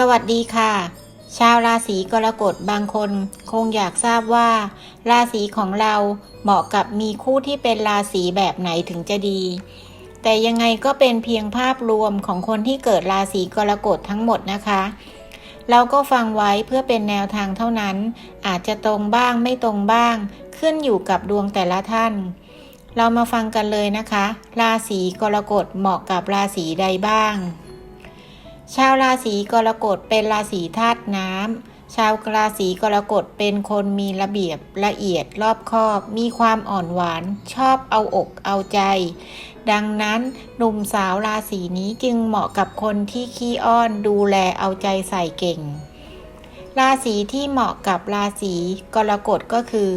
สวัสดีค่ะ ชาวราศีกรกฎบางคนคงอยากทราบว่า ราศีของเราเหมาะกับมีคู่ที่เป็นราศีแบบไหนถึงจะดี แต่ยังไงก็เป็นเพียงภาพรวมของคนที่เกิดราศีกรกฎทั้งหมดนะคะ เราก็ฟังไว้เพื่อเป็นแนวทางเท่านั้น อาจจะตรงบ้างไม่ตรงบ้าง ขึ้นอยู่กับดวงแต่ละท่าน เรามาฟังกันเลยนะคะ ราศีกรกฎเหมาะกับราศีใดบ้าง ชาวราศีกรกฎเป็นราศีธาตุน้ำ ชาวราศีกรกฎเป็นคนมีระเบียบละเอียดรอบคอบ มีความอ่อนหวาน ชอบเอาอกเอาใจ ดังนั้นหนุ่มสาวราศีนี้จึงเหมาะกับคนที่ขี้อ้อนดูแลเอาใจใส่เก่งราศีที่เหมาะกับราศีกรกฎก็คือ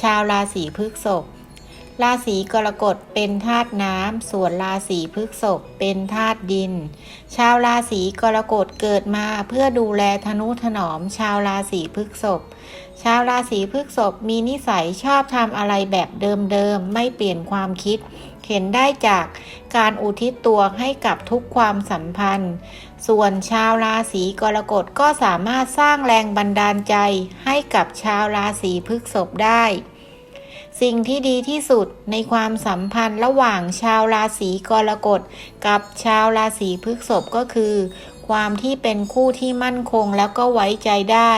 ชาวราศีพฤษภ ราศีกรกฎเป็นธาตุน้ำ ส่วนราศีพฤษภเป็นธาตุดิน ชาวราศีกรกฎเกิดมาเพื่อดูแลทนุถนอม ชาวราศีพฤษภชาวราศีพฤษภมีนิสัยชอบทำอะไรแบบเดิมๆ ไม่เปลี่ยนความคิด เห็นได้จากการอุทิศตัวให้กับทุกความสัมพันธ์ ส่วนชาวราศีกรกฎก็สามารถสร้างแรงบันดาลใจให้กับชาวราศีพฤษภได้ สิ่งที่ดีที่สุดในความสัมพันธ์ระหว่างชาวราศีกรกฎกับชาวราศีพฤษภก็คือ ความที่เป็นคู่ที่มั่นคงแล้วก็ไว้ใจได้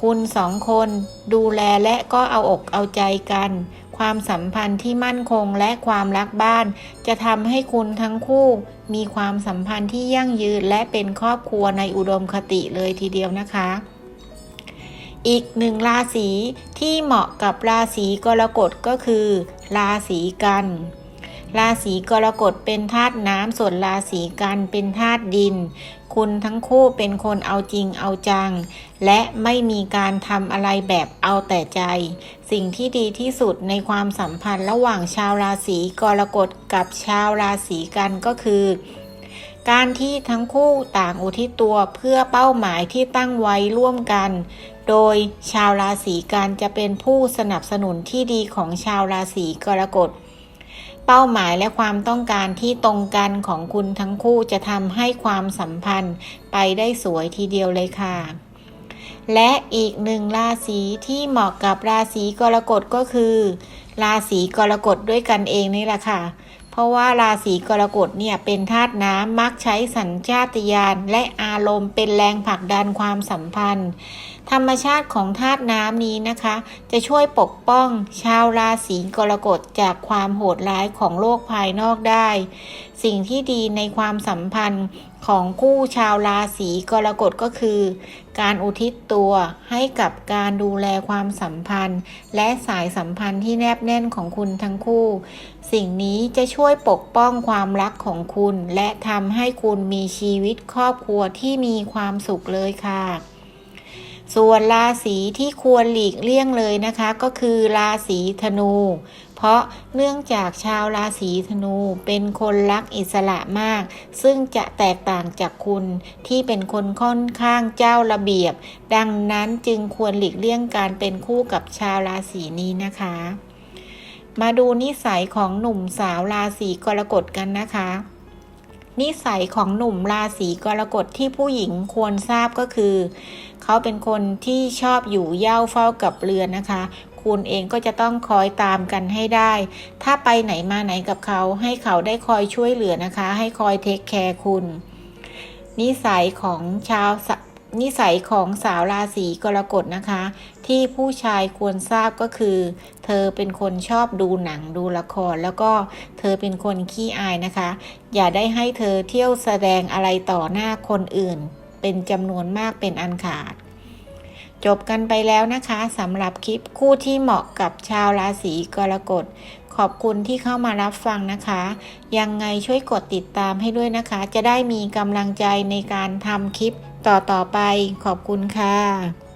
คุณสองคนดูแลและก็เอาอกเอาใจกัน ความสัมพันธ์ที่มั่นคงและความรักบ้าน จะทำให้คุณทั้งคู่ มีความสัมพันธ์ที่ยั่งยืนและเป็นครอบครัวในอุดมคติเลยทีเดียวนะคะ อีกหนึ่งราศีที่เหมาะกับราศีกรกฎก็คือ ราศีกัน ราศีกรกฎเป็นธาตุน้ำส่วนราศีกันเป็นธาตุดิน คุณทั้งคู่เป็นคนเอาจริงเอาจัง และไม่มีการทำอะไรแบบเอาแต่ใจ สิ่งที่ดีที่สุดในความสัมพันธ์ระหว่างชาวราศีกรกฎกับชาวราศีกันก็คือ การที่ทั้งคู่ต่างอุทิศตัวเพื่อเป้าหมายที่ตั้งไว้ร่วมกัน โดยชาวราศีกันจะเป็นผู้สนับสนุนที่ดีของชาวราศีกรกฎ เป้าหมายและความต้องการที่ตรงกันของคุณทั้งคู่จะทำให้ความสัมพันธ์ไปได้สวยทีเดียวเลยค่ะ และอีกหนึ่งราศีที่เหมาะกับราศีกรกฎก็คือ ราศีกรกฎด้วยกันเองนี่แหละค่ะ ราะว่าราศีกรกฎเนี่ยเป็นธาตุน้ำมักใช้สัญชาตญาณและอารมณ์เป็นแรงผลักดันความสัมพันธ์ธรรมชาติของธาตุน้ำนี้นะคะ จะช่วยปกป้องชาวราศีกรกฎจากความโหดร้ายของโลกภายนอกได้ สิ่งที่ดีในความสัมพันธ์ของคู่ชาวราศีกรกฎก็คือ การอุทิศตัวให้กับการดูแลความสัมพันธ์ และสายสัมพันธ์ที่แนบแน่นของคุณทั้งคู่ สิ่งนี้จะช่วยปกป้องความรักของคุณ และทำให้คุณมีชีวิตครอบครัวที่มีความสุขเลยค่ะ ส่วนราศีที่ควรหลีกเลี่ยงเลยนะคะ ก็คือราศีธนู เพราะเนื่องจากชาวราศีธนูเป็นคนรักอิสระมาก ซึ่งจะแตกต่างจากคุณที่เป็นคนค่อนข้างเจ้าระเบียบ ดังนั้นจึงควรหลีกเลี่ยงการเป็นคู่กับชาวราศีนี้นะคะ มาดูนิสัยของหนุ่มสาวราศีกรกฎกันนะคะนิสัยของหนุ่มราศีกรกฎที่ผู้หญิงควรทราบก็คือ เขาเป็นคนที่ชอบอยู่เย่าเฝ้ากับเรือนนะคะ คุณเองก็จะต้องคอยตามกันให้ได้ ถ้าไปไหนมาไหนกับเขา ให้เขาได้คอยช่วยเหลือนะคะ ให้คอยเทคแคร์คุณ นิสัยของชาวนิสัยของสาวราศีกรกฎนะคะ ที่ผู้ชายควรทราบก็คือ เธอเป็นคนชอบดูหนังดูละคร แล้วก็เธอเป็นคนขี้อายนะคะ อย่าได้ให้เธอเที่ยวแสดงอะไรต่อหน้าคนอื่น เป็นจำนวนมากเป็นอันขาด จบกันไปแล้วนะคะสำหรับคลิปคู่ที่เหมาะกับชาวราศีกรกฎขอบคุณที่เข้ามารับฟังนะคะ ยังไงช่วยกดติดตามให้ด้วยนะคะ จะได้มีกำลังใจในการทำคลิปต่อๆไป ขอบคุณค่ะ